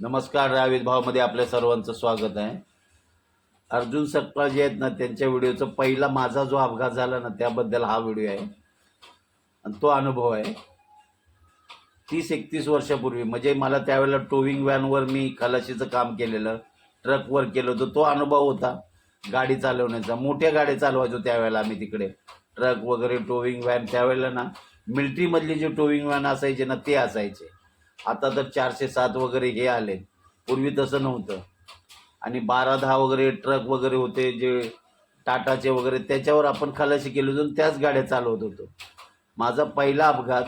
नमस्कार रावीत भावमध्ये आपल्या सर्वांचं स्वागत आहे. अर्जुन सकपाळ जे आहेत ना त्यांच्या व्हिडिओचा पहिला माझा जो अपघात झाला ना त्याबद्दल हा व्हिडिओ आहे. आणि तो अनुभव आहे. तीस एकतीस वर्षापूर्वी म्हणजे मला त्यावेळेला टोविंग व्हॅनवर मी खलाशीचं काम केलेलं ट्रकवर केलं होतं तो अनुभव होता. गाडी चालवण्याचा मोठ्या गाड्या चालवायचो त्यावेळेला आम्ही तिकडे. ट्रक वगैरे टोविंग व्हॅन त्यावेळेला ना मिलिटरीमधली जे टोविंग व्हॅन असायचे ना ते असायचे. आता तर चारशे सात वगैरे हे आले. पूर्वी तसं नव्हतं. आणि बारा दहा वगैरे ट्रक वगैरे होते जे टाटाचे वगैरे त्याच्यावर आपण खालाशी केली होतो आणि त्याच गाड्या चालवत होतो. माझा पहिला अपघात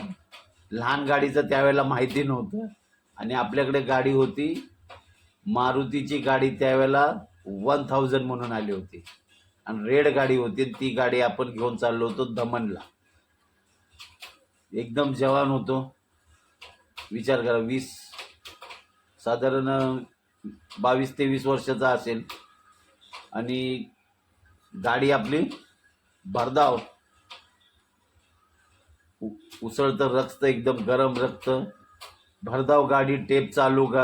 लहान गाडीचं त्यावेळेला माहिती नव्हतं. आणि आपल्याकडे गाडी होती मारुतीची गाडी त्यावेळेला वन थाउजंड म्हणून आली होती. आणि रेड गाडी होती ती गाडी आपण घेऊन चाललो होतो दमनला. एकदम जवान होतो. विचार करा वीस साधारण बावीस तेवीस वर्षाचा असेल. आणि गाडी आपली भरधाव. उसळतं रक्त एकदम गरम रक्त. भरधाव गाडी टेप चालू का?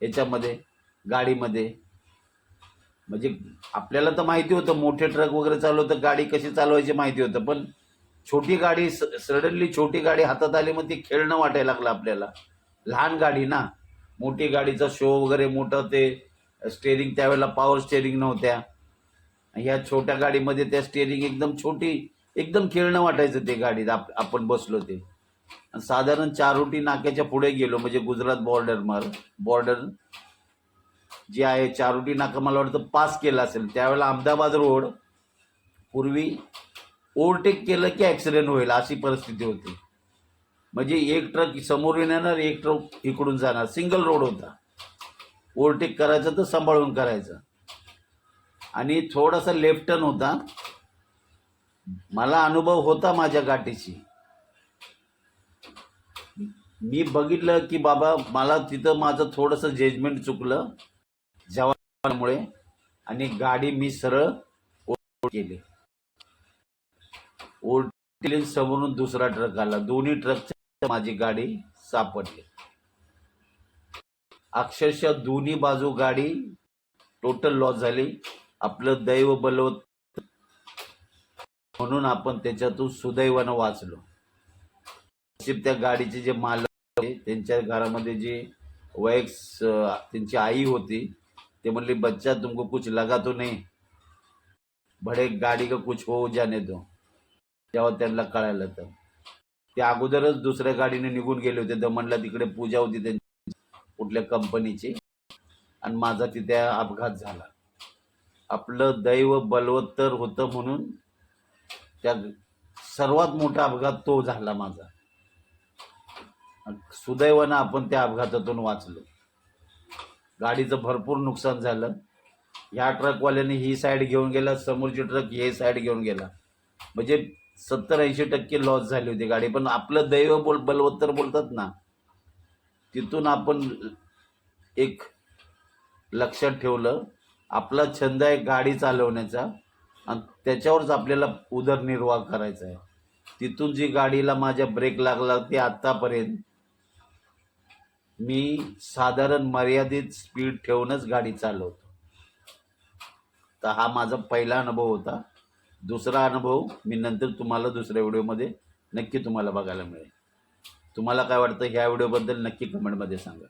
याच्यामध्ये गाडीमध्ये. म्हणजे आपल्याला तर माहिती होतं मोठे ट्रक वगैरे चालवतं गाडी कशी चालवायची माहिती होतं पण छोटी गाडी सडनली छोटी गाडी हातात आली मग ती खेळणं वाटायला लागलं आपल्याला. लहान गाडी ना. मोठी गाडीचा शो वगैरे मोठं ते स्टेअरिंग त्यावेळेला पॉवर स्टेअरिंग नव्हत्या. ह्या छोट्या गाडीमध्ये त्या स्टेअरिंग एकदम छोटी एकदम खेळणं वाटायचं ते गाडीत आप आपण बसलो ते. साधारण साधारण चारोटी नाक्याच्या पुढे गेलो म्हणजे गुजरात बॉर्डर मार बॉर्डर जे आहे चारोटी नाका मला वाटतं पास केला असेल. त्यावेळेला अहमदाबाद रोड पूर्वी ओव्हरटेक केलं की ॲक्सिडेंट होईल अशी परिस्थिती होती. म्हणजे एक ट्रक समोरून येणार एक ट्रक इकडून जाणार. सिंगल रोड होता. ओव्हरटेक करायचं तर सांभाळून करायचं. आणि थोडासा लेफ्ट टर्न होता. मला अनुभव होता माझ्या गाठीची मी बघितलं की बाबा मला तिथं माझं थोडंसं जजमेंट चुकलं. जवानामुळे. आणि गाडी मी सरळ केली. ओव्हर समोरून दुसरा ट्रक आला. दोन्ही ट्रकच्या माझी गाडी सापडली. अक्षरशः दोन्ही बाजू गाडी टोटल लॉस झाली. आपलं दैव बलवत म्हणून आपण त्याच्यातून सुदैवानं वाचलो. त्या गाडीचे जे मालक होते त्यांच्या घरामध्ये जे वयक त्यांची आई होती ते म्हणले बच्चा तुमको कुछ लगा तो नाही. बडे गाडी का कुछ हो जाने दो. जेव्हा त्यांना कळालं तर. ते अगोदरच दुसऱ्या गाडीने निघून गेले होते दमणला तिकडे पूजा होती त्यांची कुठल्या कंपनीची. आणि माझा तिथे अपघात झाला. आपलं दैव बलवत्तर होतं म्हणून त्या सर्वात मोठा अपघात तो झाला माझा. सुदैवानं आपण त्या अपघातातून वाचलो. गाडीचं भरपूर नुकसान झालं. ह्या ट्रकवाल्याने ही साईड घेऊन गेला समोरची ट्रक हे साईड घेऊन गेला. म्हणजे सत्तर ऐंशी टक्के लॉस झाली होती गाडी. पण आपलं दैव बोल बलवत्तर बोलतात ना तिथून आपण एक लक्षात ठेवलं आपला छंद आहे गाडी चालवण्याचा आणि त्याच्यावरच आपल्याला उदरनिर्वाह करायचा आहे. तिथून जी गाडीला माझ्या ब्रेक लागला ते आत्तापर्यंत मी साधारण मर्यादित स्पीड ठेवूनच गाडी चालवतो. तर हा माझा पहिला अनुभव होता. दुसरा अनुभव मी नंतर तुम्हाला दुसऱ्या व्हिडिओमध्ये नक्की तुम्हाला बघायला मिळेल. तुम्हाला काय वाटतं ह्या व्हिडिओबद्दल नक्की कमेंटमध्ये सांगा.